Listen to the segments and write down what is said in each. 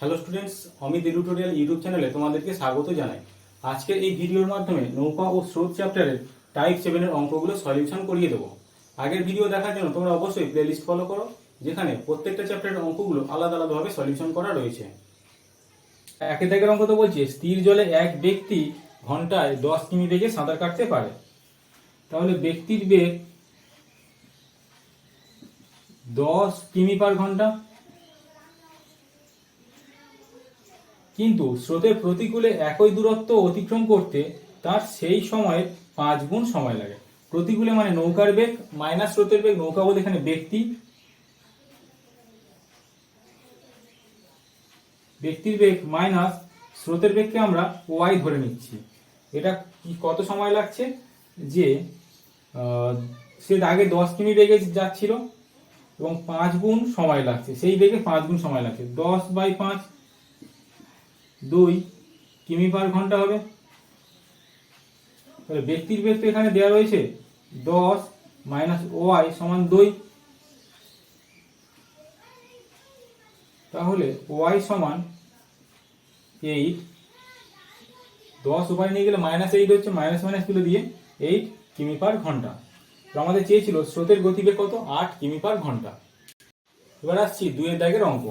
Hello students Amit Edutorial YouTube চ্যানেলে তোমাদেরকে স্বাগত জানাই। আজকের এই ভিডিওর মাধ্যমে নৌকা ও স্রোত চ্যাপ্টারের টাইপ সেভেনের অঙ্কগুলো সলিউশন করিয়ে দেবো। আগের ভিডিও দেখার জন্য তোমরা অবশ্যই প্লেলিস্ট ফলো করো, যেখানে প্রত্যেকটা চ্যাপ্টারের অঙ্কগুলো আলাদা আলাদাভাবে সলিউশন করা রয়েছে। একে দাগের অঙ্ক তো বলছে, স্থির জলে এক ব্যক্তি ঘন্টায় দশ কিমি বেগে সাঁতার কাটতে পারে। তাহলে ব্যক্তির বেগ দশ কিমি পার ঘণ্টা কিন্তু স্রোতের প্রতিকূলে একই দূরত্ব অতিক্রম করতে তার সেই সময়ের পাঁচ গুণ সময় লাগে। প্রতিকূলে মানে নৌকার বেগ মাইনাস স্রোতের বেগ, নৌকা বলতে এখানে ব্যক্তি। ব্যক্তির বেগ মাইনাস স্রোতের বেগকে আমরা ওয়াই ধরে নিচ্ছি। এটা কি কত সময় লাগছে? যে সে আগে দশ কিমি বেগে যাচ্ছিল এবং পাঁচ গুণ সময় লাগছে। সেই বেগে পাঁচ গুণ সময় লাগছে। দশ বাই পাঁচ দুই কিমি পার ঘণ্টা হবে। তাহলে ব্যক্তির বেগ তো এখানে দেওয়া রয়েছে। দশ মাইনাস ওয়াই সমান দুই। তাহলে ওয়াই সমান এইট দশ উপায় নিয়ে গেলে মাইনাস এইট হচ্ছে মাইনাস মাইনাস তুলে দিয়ে এইট কিমি পার ঘণ্টা। তো আমাদের চেয়েছিল স্রোতের গতিবেগ কত? আট কিমি পার ঘণ্টা। এবার আসছি দুয়ের দাগের অঙ্ক।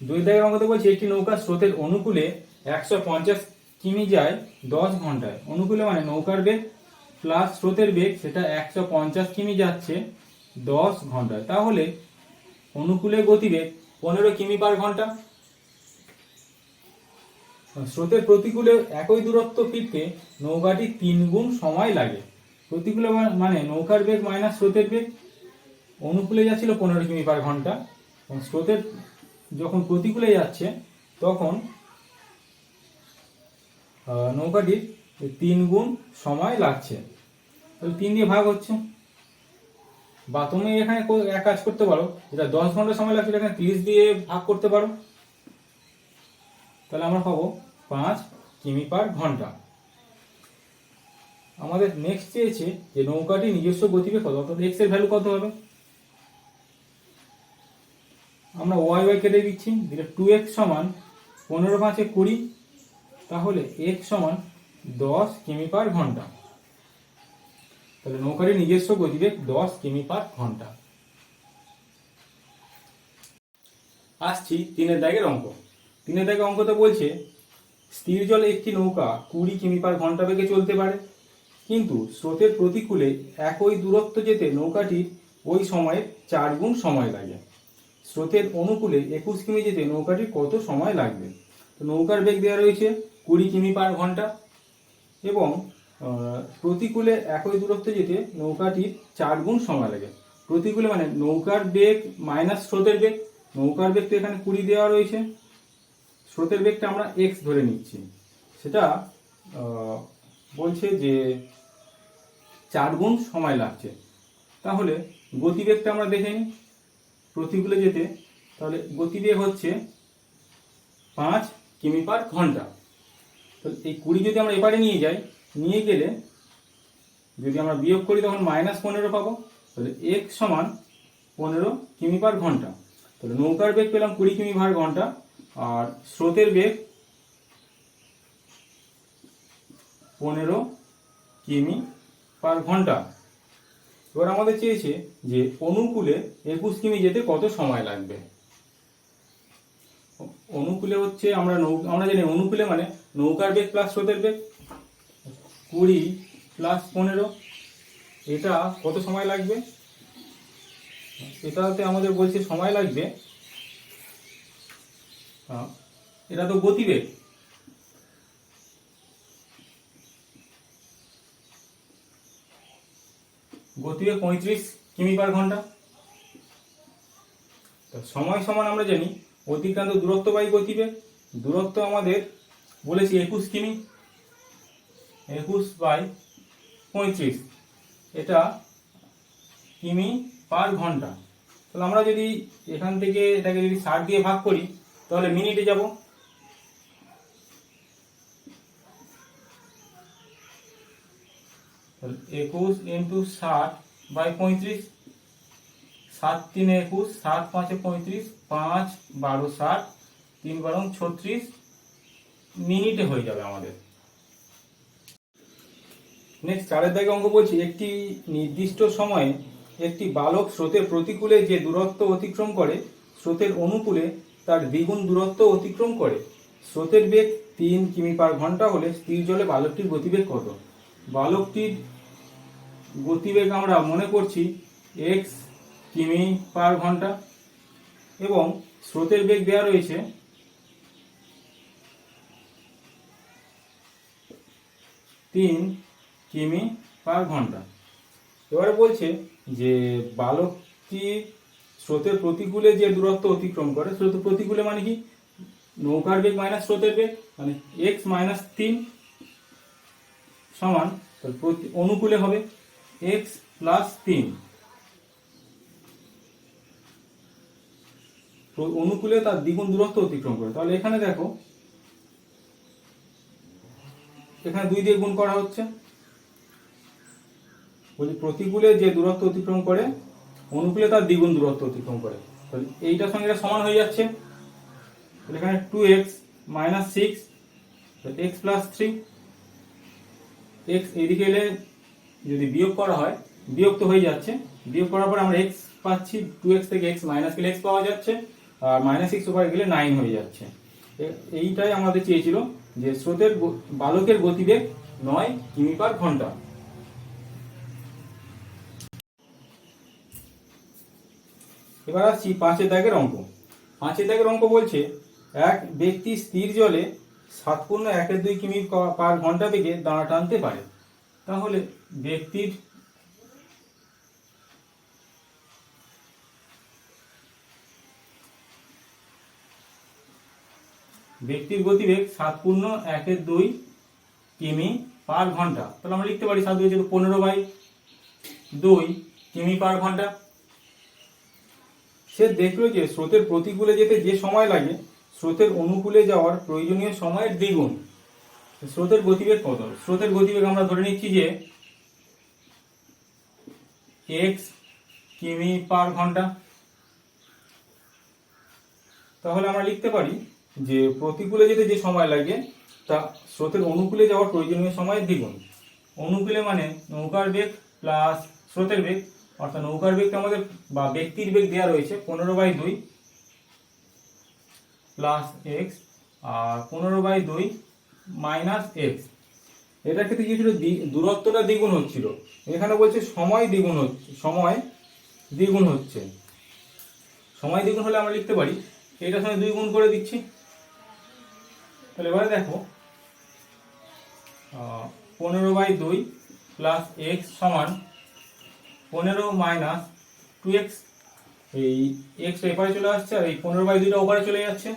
দুই দাগের অঙ্কতে বলছে একটি নৌকা স্রোতের অনুকূলে একশো পঞ্চাশ কিমি যায় দশ ঘন্টায়। অনুকূলে মানে নৌকার বেগ প্লাস স্রোতের বেগ, সেটা একশো পঞ্চাশ কিমি যাচ্ছে দশ ঘন্টায়। তাহলে অনুকূলে গতিবেগ পনেরো কিমি পার ঘণ্টা। স্রোতের প্রতিকূলে একই দূরত্ব ফিরতে নৌকাটি তিন গুণ সময় লাগে। প্রতিকূলে মানে নৌকার বেগ মাইনাস স্রোতের বেগ। অনুকূলে যাচ্ছিল পনেরো কিমি পার ঘণ্টা। স্রোতের যখন প্রতিকূলে যাচ্ছে, তখন নৌকাটির তিন গুণ সময় লাগছে। তাহলে তিন দিয়ে ভাগ হচ্ছে। বা তুমি এখানে এক কাজ করতে পারো, যেটা দশ ঘণ্টা সময় লাগছে এখানে তিরিশ দিয়ে ভাগ করতে পারো। তাহলে আমরা পাবো পাঁচ কিমি পার ঘণ্টা। আমাদের নেক্সট চেয়েছে যে নৌকাটি নিজস্ব গতিবেগ কত, অর্থাৎ এক্সের ভ্যালু কত হবে? আমরা ওয়াই ওয়াই কেটে দিচ্ছি দিলে টু এক্স সমান পনেরো পাঁচে কুড়ি, তাহলে এক্স সমান দশ কিমি পার ঘণ্টা। তাহলে নৌকাটির নিজস্ব গতিবেগ দশ কিমি পার ঘণ্টা। আসছি তিনের দাগের অঙ্ক। তিনের দাগের অঙ্কতে বলছে, স্থির জল একটি নৌকা কুড়ি কিমি পার ঘণ্টা বেগে চলতে পারে, কিন্তু স্রোতের প্রতিকূলে একই দূরত্ব যেতে নৌকাটির ওই সময়ে চার গুণ সময় লাগে। স্রোতের অনুকূলে একুশ কিমি যেতে নৌকাটি কত সময় লাগবে? তো নৌকার বেগ দেওয়া রয়েছে কুড়ি কিমি পার ঘণ্টা এবং প্রতিকূলে একই দূরত্ব যেতে নৌকাটির চার গুণ সময় লাগে। প্রতিকূলে মানে নৌকার বেগ মাইনাস স্রোতের বেগ, নৌকার বেগ তো এখানে কুড়ি দেওয়া রয়েছে। স্রোতের বেগটা আমরা এক্স ধরে নিচ্ছি। সেটা বলছে যে চার গুণ সময় লাগছে। তাহলে গতিবেগটা আমরা দেখে নিই। প্রতিকূলে যেতে, তাহলে গতিবেগ হচ্ছে পাঁচ কিমি পার ঘণ্টা। তো এই কুড়ি যদি আমরা এবারে নিয়ে যাই, নিয়ে গেলে যদি আমরা বিয়োগ করি তখন মাইনাস পনেরো পাবো, তাহলে এক সমান পনেরো কিমি পার ঘণ্টা। তাহলে নৌকার বেগ পেলাম কুড়ি কিমি পার ঘণ্টা, আর স্রোতের বেগ পনেরো কিমি পার ঘণ্টা। এবার আমাদের চেয়েছে যে অনুকূলে একুশ কিমি যেতে কত সময় লাগবে? অনুকূলে হচ্ছে আমরা নৌ, আমরা জানি অনুকূলে মানে নৌকার বেগ প্লাস স্রোতের বেগ, কুড়ি প্লাস পনেরো, এটা কত সময় লাগবে? এটাতে আমাদের বলছে সময় লাগবে এটা তো গতিবেগ। গতিবেগ পঁয়ত্রিশ কিমি পার ঘণ্টা। তো সময় সমান আমরা জানি, অতিক্রান্ত দূরত্ব বাই গতিবেগ। দূরত্ব আমাদের বলেছি একুশ কিমি। একুশ বাই পঁয়ত্রিশ, এটা কিমি পার ঘণ্টা। তাহলে আমরা যদি এখান থেকে এটাকে যদি ষাট দিয়ে ভাগ করি, তাহলে মিনিটে যাব। একুশ ইন্টু ষাট বাই পঁয়ত্রিশ, সাত তিনে একুশ, সাত পাঁচে পঁয়ত্রিশ, পাঁচ বারো ষাট, তিন বারং ছত্রিশ মিনিটে হয়ে যাবে আমাদের। নেক্সট চারের দাগে অঙ্ক বলছি, একটি নির্দিষ্ট সময়ে একটি বালক স্রোতের প্রতিকূলে যে দূরত্ব অতিক্রম করে, স্রোতের অনুকূলে তার দ্বিগুণ দূরত্ব অতিক্রম করে। স্রোতের বেগ তিন কিমি পার ঘণ্টা হলে স্থির জলে বালকটির গতিবেগ কত? বালকটির গতিবেগ আমরা মনে করছি এক্স কিমি পার ঘণ্টা এবং স্রোতের বেগ দেওয়া রয়েছে তিন কিমি পার ঘণ্টা। এবারে বলছে যে বালকটি স্রোতের প্রতিকূলে যে দূরত্ব অতিক্রম করে, স্রোতের প্রতিকূলে মানে কি? নৌকার বেগ মাইনাস স্রোতের বেগ মানে এক্স মাইনাস তিন সমান অনুকূলে হবে। এক্স প্লাস তিন অনুকূলে তার দ্বিগুণ দূরত্ব অতিক্রম করে। তাহলে এখানে দেখো, এখানে দুই দিয়ে গুণ করা হচ্ছে। বলি প্রতিকূলে যে দূরত্ব অতিক্রম করে, অনুকূলে তার দ্বিগুণ দূরত্ব অতিক্রম করে। তাহলে এইটার সঙ্গে এটা সমান হয়ে যাচ্ছে। এখানে two x minus six x plus three x এদিকে এলে যদি বিয়োগ করা হয়, বিয়োগ তো হয়ে যাচ্ছে। বিয়োগ করার পর আমরা এক্স পাচ্ছি টু এক্স থেকে এক্স মাইনাস গেলে এক্স পাওয়া যাচ্ছে, আর মাইনাস সিক্স উপরে গেলে নাইন হয়ে যাচ্ছে। এইটাই আমাদের চেয়েছিল যে স্রোতের বালকের গতিবেগ নয় কিমি পার ঘণ্টা। এবার আসছি পাঁচের দাগের অঙ্ক। পাঁচের দাগের অঙ্ক বলছে, এক ব্যক্তি স্থির জলে সাত পূর্ণ একের দুই কিমি পার ঘণ্টা বেগে দাঁড়া টানতে পারে। তাহলে ব্যক্তির ব্যক্তির গতিবেগ সাত পূর্ণ একের দুই কিমি পার ঘণ্টা। তাহলে আমরা লিখতে পারি সাত দুই পনেরো বাই দুই কিমি পার ঘণ্টা। সে দেখল যে স্রোতের প্রতিকূলে যেতে যে সময় লাগে, স্রোতের অনুকূলে যাওয়ার প্রয়োজনীয় সময়ের দ্বিগুণ। স্রোতের গতিবেগ কত? স্রোতের গতিবেগ আমরা ধরে নিচ্ছি যে এক্স কিমি পার ঘণ্টা। তাহলে আমরা লিখতে পারি যে প্রতিকূলে যেতে যে সময় লাগে, তা স্রোতের অনুকূলে যাওয়ার প্রয়োজনীয় সময়ের দ্বিগুণ। অনুকূলে মানে নৌকার বেগ প্লাস স্রোতের বেগ। অর্থাৎ নৌকার বেগটা আমাদের বা ব্যক্তির বেগ দেওয়া রয়েছে, পনেরো বাই দুই প্লাস এক্স আর পনেরো বাই দুই মাইনাস এক্স এটার ক্ষেত্রে কি ছিল দূরত্বটা দ্বিগুণ হচ্ছিল। এখানে বলছে সময় দ্বিগুণ হচ্ছে, সময় দ্বিগুণ হচ্ছে। সময় দ্বিগুণ হলে আমরা লিখতে পারি এটার সঙ্গে দুই গুণ করে দিচ্ছি। তাহলে এবারে দেখো পনেরো বাই দুই প্লাস এক্স সমান পনেরো মাইনাস টু এক্স এই এক্স এপারে চলে আসছে আর এই পনেরো বাই দুইটা ওপারে চলে যাচ্ছে।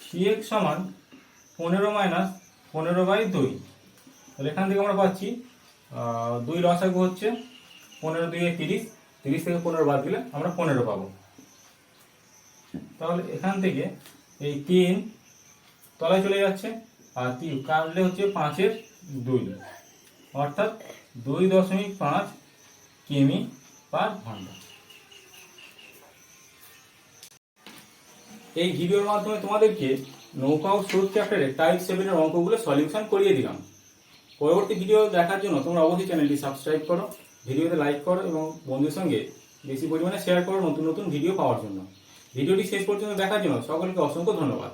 থ্রি এক্স সমান পনেরো মাইনাস পনেরো বাই দুই। তাহলে এখান থেকে আমরা পাচ্ছি দুই লসাগু হচ্ছে পনেরো দুই তিরিশ। তিরিশ থেকে পনেরো বাদ দিলে আমরা পনেরো পাবো। তাহলে এখান থেকে এই তিন তলায় চলে যাচ্ছে, আর তিন কাটলে হচ্ছে পাঁচের দুই। অর্থাৎ দুই দশমিক পাঁচ কিমি পার ঘণ্টা। এই ভিডিওর মাধ্যমে তোমাদেরকে নৌকা ও স্রোত চ্যাপ্টারের টাইপ সেভেনের অঙ্কগুলো সলিউশন করিয়ে দিলাম। পরবর্তী ভিডিও দেখার জন্য তোমরা অবশ্যই চ্যানেলটি সাবস্ক্রাইব করো, ভিডিওতে লাইক করো এবং বন্ধুদের সঙ্গে বেশি পরিমাণে শেয়ার করো নতুন নতুন ভিডিও পাওয়ার জন্য। ভিডিওটি শেষ পর্যন্ত দেখার জন্য সকলকে অসংখ্য ধন্যবাদ।